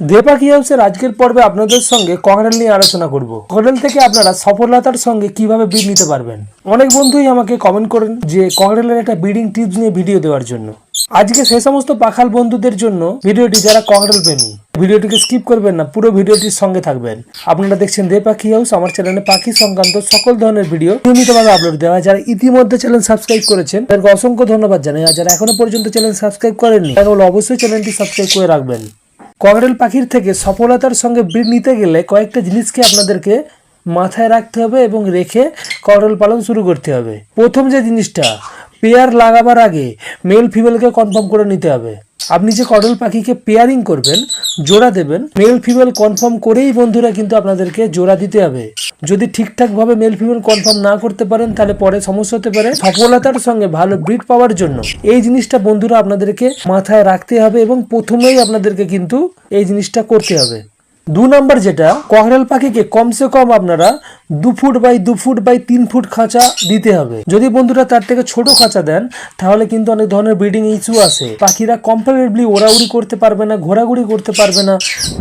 দেপাকি হাউসের আজকের পর্বে আপনাদের সঙ্গে ককরেল নিয়ে আলোচনা করব। ককরেল থেকে আপনারা সফলতার সঙ্গে কীভাবে বিড নিতে পারবেন? অনেক বন্ধুই আমাকে কমেন্ট করেন যে ককরেলের একটা ব্রিডিং টিপস নিয়ে ভিডিও দেওয়ার জন্য। আজকে সেই সমস্ত পাখাল বন্ধুদের জন্য ভিডিওটি যারা ককরেল প্রেমী ভিডিওটিকে স্কিপ করবেন না, পুরো ভিডিওটির সঙ্গে থাকবেন। আপনারা দেখছেন দে পাখি হাউস, আমার চ্যানেলে পাখি সংক্রান্ত সকল ধরনের ভিডিও নিয়মিতভাবে আপলোড দেওয়া হয়। যারা ইতিমধ্যে চ্যানেল সাবস্ক্রাইব করেছেন, তাদেরকে অসংখ্য ধন্যবাদ জানাই। আর যারা এখনও পর্যন্ত চ্যানেল সাবস্ক্রাইব করেননি তাহলে অবশ্যই চ্যানেলটি সাবস্ক্রাইব করে রাখবেন। ককরেল পাখির থেকে সফলতার সঙ্গে ব্রিড নিতে গেলে কয়েকটা জিনিসকে আপনাদেরকে মাথায় রাখতে হবে এবং রেখে করল পালন শুরু করতে হবে। প্রথম যে জিনিসটা, পেয়ার লাগাবার আগে মেল ফিমেলকে কনফার্ম করে নিতে হবে। আপনি যে কডল পাখিকে পেয়ারিং করবেন, জোড়া দেবেন মেল ফিমেল কনফার্ম করেই বন্ধুরা কিন্তু আপনাদেরকে জোড়া দিতে হবে। যদি ঠিকঠাকভাবে মেল ফিমেল কনফার্ম না করতে পারেন, তাহলে পরে সমস্যা হতে পারে। সফলতার সঙ্গে ভালো ব্রিড পাওয়ার জন্য। এই জিনিসটা বন্ধুরা আপনাদেরকে মাথায় রাখতে হবে এবং প্রথমেই আপনাদেরকে কিন্তু এই জিনিসটা করতে হবে। দু নম্বর যেটা ককরেল পাখিকে কমসে কম আপনারা দু ফুট বাই দু ফুট বাই তিন ফুট খাঁচা দিতে হবে। যদি বন্ধুরা তার থেকে ছোট খাঁচা দেন, তাহলে কিন্তু অনেক ধরনের ব্রিডিং ইস্যু আছে। পাখিরা কম্পারেটলি ওড়াউড়ি করতে পারবে না, ঘোরাঘুরি করতে পারবে না,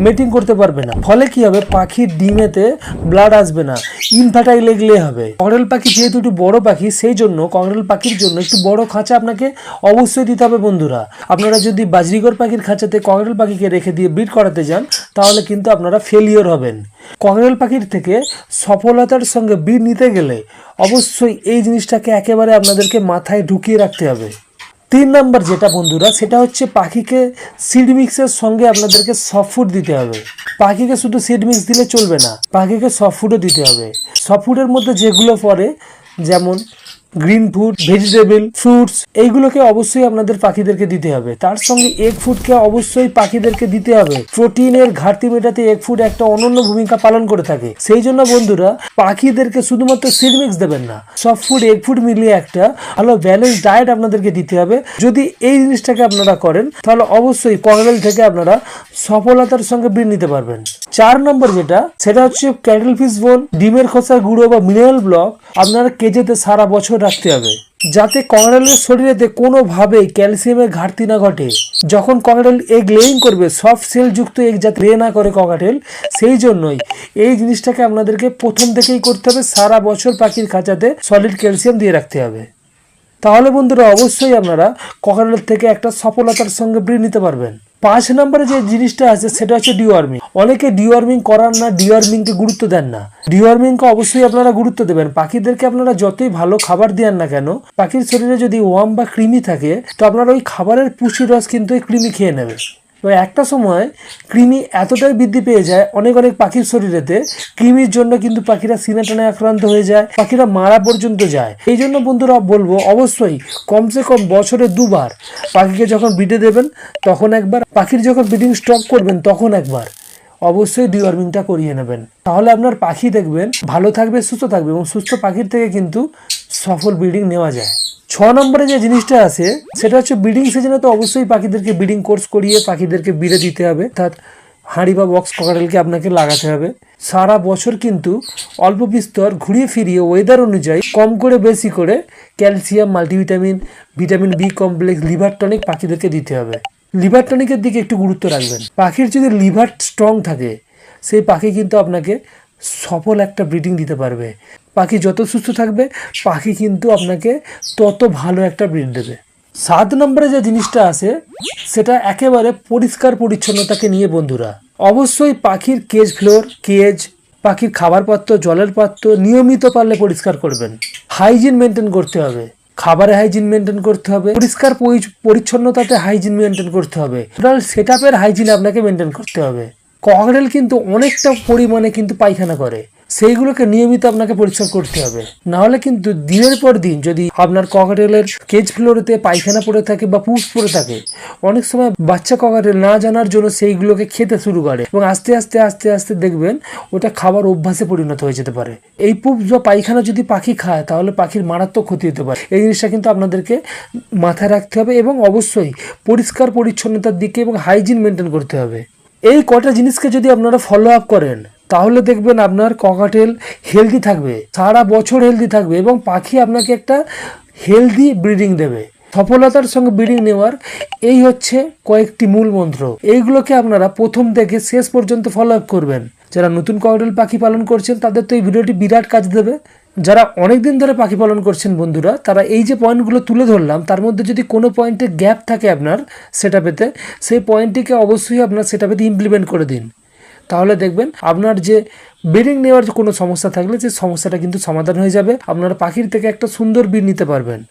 মেটিং করতে পারবে না। ফলে কি হবে? পাখির ডিমেতে ব্লাড আসবে না। ইনফার্টাইল এগলে হবে। ককরেল পাখি যেহেতু একটু বড় পাখি, সেই জন্য ককরেল পাখির জন্য একটু বড় খাঁচা আপনাকে অবশ্যই দিতে হবে বন্ধুরা। আপনারা যদি বাজরিগর পাখির খাঁচাতে ককরেল পাখিকে রেখে দিয়ে ব্রিড করাতে যান, তাহলে কিন্তু আপনারা ফেলিওর হবেন। ককরেল পাখির থেকে সফলতার সঙ্গে ব্রিড নিতে গেলে অবশ্যই এই জিনিসটাকে একেবারে আপনাদেরকে মাথায় ঢুকিয়ে রাখতে হবে। তিন নাম্বার যেটা বন্ধুরা, সেটা হচ্ছে পাখিকে সিড মিক্সের সঙ্গে আপনাদেরকে সফট দিতে হবে। পাখিকে শুধু সিড মিক্স দিলে চলবে না, পাখিকে সফট ফুডও দিতে হবে। সফট ফুডের মধ্যে যেগুলো পড়ে, যেমন গ্রিন ফুড ভেজিটেবল ফ্রুটস এইগুলোকে অবশ্যই আপনাদের পাখিদেরকে দিতে হবে। তার সঙ্গে এগ ফুডকে অবশ্যই পাখিদেরকে দিতে হবে। প্রোটিনের ঘাটতি মেটাতে এগ ফুড একটা অনন্য ভূমিকা পালন করে থাকে। সেই জন্য বন্ধুরা পাখিদেরকে শুধুমাত্র সিড মিক্স দেবেন না সব ফুড এগ ফুড মিলিয়ে একটা ভালো ব্যালেন্স ডায়েট আপনাদেরকে দিতে হবে। যদি এই জিনিসটাকে আপনারা করেন তাহলে অবশ্যই ককরেল থেকে আপনারা সফলতার সঙ্গে ব্রিড নিতে পারবেন। চার নম্বর যেটা সেটা হচ্ছে ক্যাটেল ফিস বোন ডিমের খোসার গুঁড়ো বা মিনারেল ব্লক আপনারা কেজেতে সারা বছর রাখতে হবে। যাতে ককরেলের শরীরেতে কোনোভাবেই ক্যালসিয়ামের ঘাটতি না ঘটে। যখন ককরেল এগ লেইং করবে, সফট সেল যুক্ত এগ যাতে রে না করে ককাটেল সেই জন্যই এই জিনিসটাকে আপনাদেরকে প্রথম থেকেই করতে হবে। সারা বছর পাখির খাঁচাতে সলিড ক্যালসিয়াম দিয়ে রাখতে হবে। তাহলে বন্ধুরা, অবশ্যই আপনারা ককারেলের থেকে একটা সফলতার সঙ্গে ব্রিড নিতে পারবেন। পাঁচ নম্বরে যে জিনিসটা আছে, সেটা হচ্ছে ডিওয়ার্মিং অনেকে ডিওয়ার্মিং করার না ডিওয়ার্মিংকে গুরুত্ব দেন না। ডিওয়ার্মিংকে অবশ্যই আপনারা গুরুত্ব দেবেন। পাখিদেরকে আপনারা যতই ভালো খাবার দেন না কেন, পাখির শরীরে যদি ওয়াম বা কৃমি থাকে, তো আপনারা ওই খাবারের পুষ্টি রস কিন্তু ওই কৃমি খেয়ে নেবে তো একটা সময় কৃমি এতটাই বৃদ্ধি পেয়ে যায় অনেক অনেক পাখির শরীরেতে, কৃমির জন্য কিন্তু পাখিরা সিনাটানে আক্রান্ত হয়ে যায়, পাখিরা মারা পর্যন্ত যায়। এই জন্য বন্ধুরা বলব, অবশ্যই কমসে কম বছরে দুবার পাখিকে যখন বিটে দেবেন, তখন একবার পাখির যখন ব্রিডিং স্টপ করবেন, তখন একবার। অবশ্যই ডিওয়ার্মিংটা করিয়ে নেবেন। তাহলে আপনার পাখি দেখবেন, ভালো থাকবে, সুস্থ থাকবে এবং সুস্থ পাখির থেকে কিন্তু সফল ব্রিডিং নেওয়া যায়। ছ নম্বরে যে জিনিসটা আছে, সেটা হচ্ছে ব্রিডিং সিজনে তো অবশ্যই পাখিদেরকে ব্রিডিং কোর্স করিয়ে পাখিদেরকে বিড়ে দিতে হবে। অর্থাৎ হাঁড়ি বা বক্স ককারেলকে আপনাকে লাগাতে হবে। সারা বছর কিন্তু অল্প বিস্তর ঘুরিয়ে ফিরিয়ে ওয়েদার অনুযায়ী কম করে, বেশি করে calcium multivitamin vitamin B complex liver tonic পাখিদেরকে দিতে হবে। লিভার টনিকের দিকে একটু গুরুত্ব রাখবেন। পাখির যদি লিভার স্ট্রং থাকে, সেই পাখি কিন্তু আপনাকে সফল একটা ব্রিডিং দিতে পারবে। পাখি যত সুস্থ থাকবে, পাখি কিন্তু আপনাকে তত ভালো একটা ব্রিড দেবে। সাত নম্বরে যে জিনিসটা আছে, সেটা একেবারে পরিষ্কার পরিচ্ছন্নতাকে নিয়ে বন্ধুরা। অবশ্যই পাখির কেজ ফ্লোর কেজ পাখির খাবার পাত্র, জলের পাত্র নিয়মিত পারলে পরিষ্কার করবেন। হাইজিন মেনটেন করতে হবে। খাবারে হাইজিন মেনটেন করতে হবে, পরিষ্কার পরিচ্ছন্নতাতে হাইজিন মেনটেন করতে হবে টোটাল সেট আপের হাইজিন আপনাকে মেনটেন করতে হবে। ককরেল কিন্তু অনেকটা পরিমাণে কিন্তু পায়খানা করে। সেইগুলোকে নিয়মিত আপনাকে পরিষ্কার করতে হবে। না হলে কিন্তু দিনের পর দিন যদি আপনার ককাটেলের কেজ ফ্লোরেতে পায়খানা পড়ে থাকে বা পুষ পড়ে থাকে, অনেক সময় বাচ্চা ককাটেল না জানার জন্য সেইগুলোকে খেতে শুরু করে এবং আস্তে আস্তে আস্তে আস্তে দেখবেন ওটা খাবার অভ্যাসে পরিণত হয়ে যেতে পারে। এই পুপ বা পায়খানা যদি পাখি খায়, তাহলে পাখির মারাত্মক ক্ষতি হতে পারে। এই জিনিসটা কিন্তু আপনাদেরকে মাথায় রাখতে হবে এবং অবশ্যই পরিষ্কার পরিচ্ছন্নতার দিকে এবং হাইজিন মেনটেন করতে হবে। এই কটা জিনিসকে যদি আপনারা ফলো আপ করেন তাহলে দেখবেন আপনার ককাটেল হেলদি থাকবে, সারা বছর হেলদি থাকবে এবং পাখি আপনাকে একটা হেলদি ব্রিডিং দেবে। সফলতার সঙ্গে ব্রিডিং নেওয়ার এই হচ্ছে কয়েকটি মূল মন্ত্র। এইগুলোকে আপনারা প্রথম থেকে শেষ পর্যন্ত ফলো আপ করবেন। যারা নতুন ককটেল পাখি পালন করছেন, তাদের তো এই ভিডিওটি বিরাট কাজ দেবে। যারা অনেক দিন ধরে পাখি পালন করছেন বন্ধুরা, তারা এই যে পয়েন্টগুলো তুলে ধরলাম, তার মধ্যে যদি কোনো পয়েন্টে গ্যাপ থাকে আপনার সেটা পেতে সেই পয়েন্টটিকে অবশ্যই আপনার সেটা পেতে ইমপ্লিমেন্ট করে দিন। তাহলে দেখবেন আপনার যে ব্রিডিং নেওয়ার কোনো সমস্যা থাকলে সেই সমস্যাটা কিন্তু সমাধান হয়ে যাবে। আপনারা পাখির থেকে একটা সুন্দর বিড নিতে পারবেন।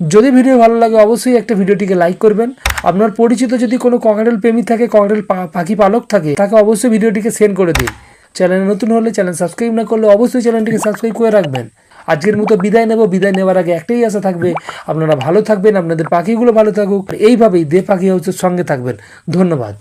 যদি ভিডিও ভালো লাগে অবশ্যই একটা ভিডিওটিকে লাইক করবেন। আপনার পরিচিত যদি কোনো ককাটেল প্রেমী থাকে ককাটেল পাখি পালক থাকে, তাকে অবশ্যই ভিডিওটিকে সেন্ড করে দিন। চ্যানেলে নতুন হলে চ্যানেল সাবস্ক্রাইব না করলে অবশ্যই চ্যানেলটিকে সাবস্ক্রাইব করে রাখবেন। আজকের মতো বিদায় নেব। বিদায় নেওয়ার আগে একটাই আশা থাকবে, আপনারা ভালো থাকবেন, আপনাদের পাখিগুলো ভালো থাকুক। এইভাবেই দে পাখি হাউসের সঙ্গে থাকবেন। ধন্যবাদ।